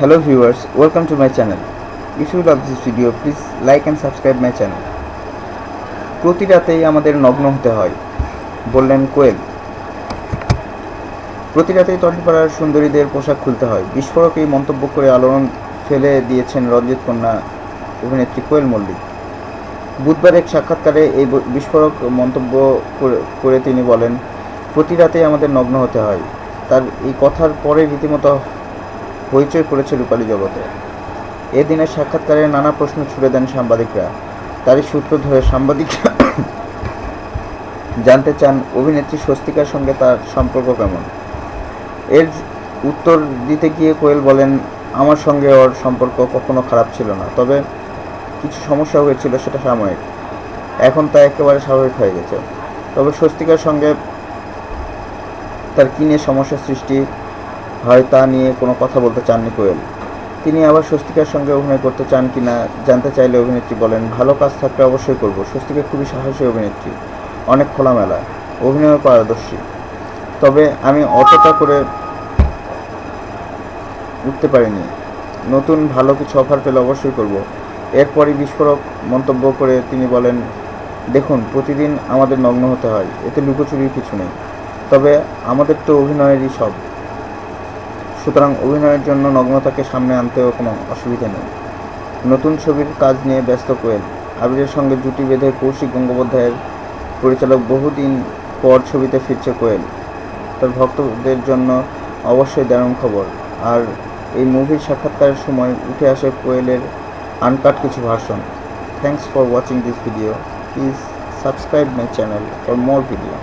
Hello viewers, welcome to my channel. If you love this video, please like and subscribe my channel. প্রতি রাতেই আমাদের নগ্ন হতে হয় বললেন কোয়েল প্রতি রাতেই তটিপাড়ার সুন্দরীদের পোশাক খুলতে হয় বিস্ফোরক এই মন্তব্য করে আলোড়ন ফেলে দিয়েছেন রঞ্জিত কন্যা অভিনেত্রী কোয়েল মল্লিক বুধবার এক সাক্ষাৎকারে এই বিস্ফোরক মন্তব্য করে তিনি বলেন প্রতি রাতেই আমাদের নগ্ন হতে হয় তার এই কথার পরে রীতিমতো হইচই পড়েছে রূপালী জগতে। এদিনের সাক্ষাৎকারে নানা প্রশ্ন ছুড়ে দেন সাংবাদিকরা। তারই সূত্র ধরে সাংবাদিকরা জানতে চান অভিনেত্রী স্বস্তিকার সঙ্গে তার সম্পর্ক কেমন। এর উত্তর দিতে গিয়ে কোয়েল বলেন, আমার সঙ্গে ওর সম্পর্ক কখনো খারাপ ছিল না, তবে কিছু সমস্যা হয়েছিল সেটা সাময়িক। এখন তা একেবারে স্বাভাবিক হয়ে গেছে। তবে স্বস্তিকার সঙ্গে তার কী নিয়ে সমস্যার সৃষ্টি হয় তা নিয়ে কোনো কথা বলতে চাননি কোয়েল। তিনি আবার স্বস্তিকার সঙ্গে অভিনয় করতে চান কি না জানতে চাইলে অভিনেত্রী বলেন, ভালো কাজ থাকলে অবশ্যই করব। স্বস্তিকা খুবই সাহসী অভিনেত্রী। অনেক খোলামেলা। অভিনয় পারদর্শী। তবে আমি অতটা করে উঠতে পারিনি। নতুন ভালো কিছু অফার পেলে অবশ্যই করব। এরপরই বিস্ফোরক মন্তব্য করে তিনি বলেন, দেখুন, প্রতিদিন আমাদের নগ্ন হতে হয়। এতে লুকোচুরির কিছু নেই। তবে আমাদের তো অভিনয়েরই সব। সুতরাং অভিনয়ের জন্য নগ্নতাকে সামনে আনতেও কোনো অসুবিধা নেই। নতুন ছবির কাজ নিয়ে ব্যস্ত কোয়েল। আবিরের সঙ্গে জুটি বেঁধে কৌশিক গঙ্গোপাধ্যায়ের পরিচালক বহুদিন পর ছবিতে ফিরছে কোয়েল। তার ভক্তদের জন্য অবশ্যই দারুণ খবর। আর এই মুভির সাক্ষাৎকারের সময় উঠে আসে কোয়েলের আনকাট কিছু version thanks for watching this video please subscribe my channel for more video